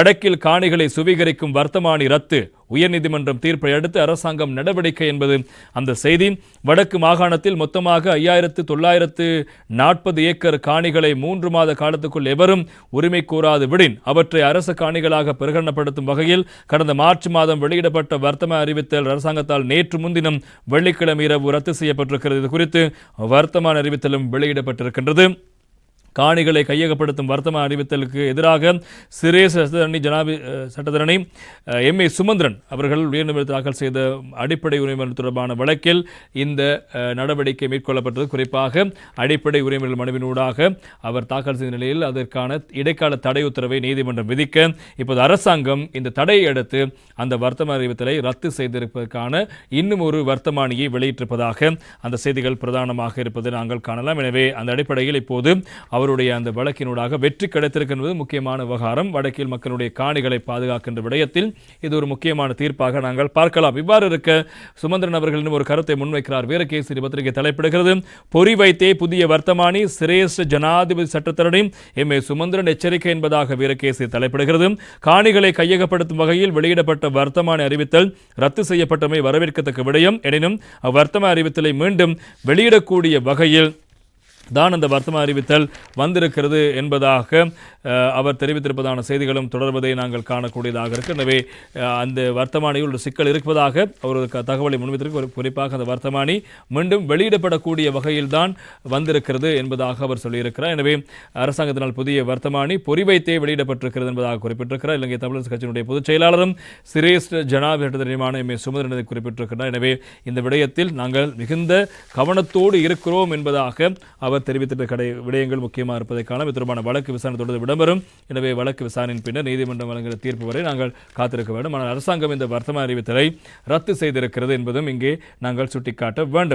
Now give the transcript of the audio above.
வடக்கில் காணிகளை சுவீகரிக்கும் வர்த்தமானி ரத்து. உயர்நீதிமன்றம் தீர்ப்பை அடுத்து அரசாங்கம் நடவடிக்கை என்பது அந்த செய்தி. வடக்கு மாகாணத்தில் மொத்தமாக ஐயாயிரத்து தொள்ளாயிரத்து நாற்பது ஏக்கர் காணிகளை மூன்று மாத காலத்துக்குள் எவரும் உரிமை கூறாது விடின். அவற்றை அரசு காணிகளாக பிரகடனப்படுத்தும் வகையில் கடந்த மார்ச் மாதம் வெளியிடப்பட்ட வர்த்தம அறிவித்தல் அரசாங்கத்தால் நேற்று முன்தினம் வெள்ளிக்கிழமை இரவு ரத்து செய்யப்பட்டிருக்கிறது. இது குறித்து வர்த்தமான அறிவித்தலும் வெளியிடப்பட்டிருக்கின்றது. காணிகளை கையகப்படுத்தும் வர்த்தமான அறிவித்தலுக்கு எதிராக சிரேச சட்டத்தரணி ஜனாபி சட்டத்தரணி எம். ஏ. சுமந்திரன் அவர்கள் உயர்நீதிமன்றத்தில் தாக்கல் செய்த அடிப்படை உரிமை தொடர்பான வழக்கில் இந்த நடவடிக்கை மேற்கொள்ளப்பட்டது. குறிப்பாக அடிப்படை உரிமைகள் மனுவினூடாக அவர் தாக்கல் செய்த நிலையில் அதற்கான இடைக்கால தடை உத்தரவை நீதிமன்றம் விதிக்க இப்போது அரசாங்கம் இந்த தடையை அடுத்து அந்த வர்த்தமான அறிவித்தலை ரத்து செய்திருப்பதற்கான இன்னும் ஒரு வர்த்தமானியை வெளியிட்டிருப்பதாக அந்த செய்திகள் பிரதானமாக இருப்பதை நாங்கள் காணலாம். எனவே அந்த அடிப்படையில் இப்போது அவருடைய அந்த வழக்கினூடாக வெற்றி கிடைத்திருக்கின்றது முக்கியமான விவகாரம். வடக்கில் மக்களுடைய காணிகளை பாதுகாக்கின்ற விடயத்தில் இது ஒரு முக்கியமான தீர்ப்பாக நாங்கள் பார்க்கலாம். இவ்வாறு இருக்க சுமந்திரன் அவர்கள் ஒரு கருத்தை முன்வைக்கிறார். வீரகேசரி பத்திரிகை தலைப்பிடுகிறது. பொறி வைத்தே புதிய வர்த்தமானி சிரேஷ்ட ஜனாதிபதி சட்டத்தரணி எம். ஏ. சுமந்திரன் எச்சரிக்கை என்பதாக வீரகேசரி தலைப்பிடுகிறது. காணிகளை கையகப்படுத்தும் வகையில் வெளியிடப்பட்ட வர்த்தமானி அறிவித்தல் ரத்து செய்யப்பட்டமை வரவேற்கத்தக்க விடயம். எனினும் அவ்வர்த்தமான அறிவித்தலை மீண்டும் வெளியிடக்கூடிய வகையில் தான் அந்த வர்த்தம அறிவித்தல் வந்திருக்கிறது என்பதாக அவர் தெரிவித்திருப்பதான செய்திகளும் தொடர்வதை நாங்கள் காணக்கூடியதாக இருக்கு. எனவே அந்த வர்த்தமானியில் ஒரு சிக்கல் இருப்பதாக அவர் ஒரு தகவலை முன்வைத்திருக்கு ஒரு குறிப்பாக அந்த வர்த்தமானி மீண்டும் வெளியிடப்படக்கூடிய வகையில்தான் வந்திருக்கிறது என்பதாக அவர் சொல்லியிருக்கிறார். எனவே அரசாங்கத்தினால் புதிய வர்த்தமானி பொறிவைத்தே வெளியிடப்பட்டிருக்கிறது என்பதாக குறிப்பிட்டிருக்கிறார். இலங்கை தமிழரசு கட்சியினுடைய பொதுச் செயலாளரும் சிரேஷ்ட ஜனாதிபதி தெரியுமான எம் ஏ சுமந்திரன் குறிப்பிட்டிருக்கிறார். எனவே இந்த விடயத்தில் நாங்கள் மிகுந்த கவனத்தோடு இருக்கிறோம் என்பதாக அவர் தெரிவித்திட்ட கடை விடயங்கள் முக்கியமாக இருப்பதை காணும் இது தொடர்பான வழக்கு விசாரணை தொடர்ந்து விடம்பெறும் எனவே வழக்கு விசாரணையின் பின்னர் நீதிமன்றம் வழங்குகிற தீர்ப்பு வரை நாங்கள் காத்திருக்க வேண்டும். ஆனால் அரசாங்கம் இந்த வர்த்தமான அறிவித்தலை ரத்து செய்திருக்கிறது என்பதும் இங்கே நாங்கள் சுட்டிக்காட்ட வேண்டும்.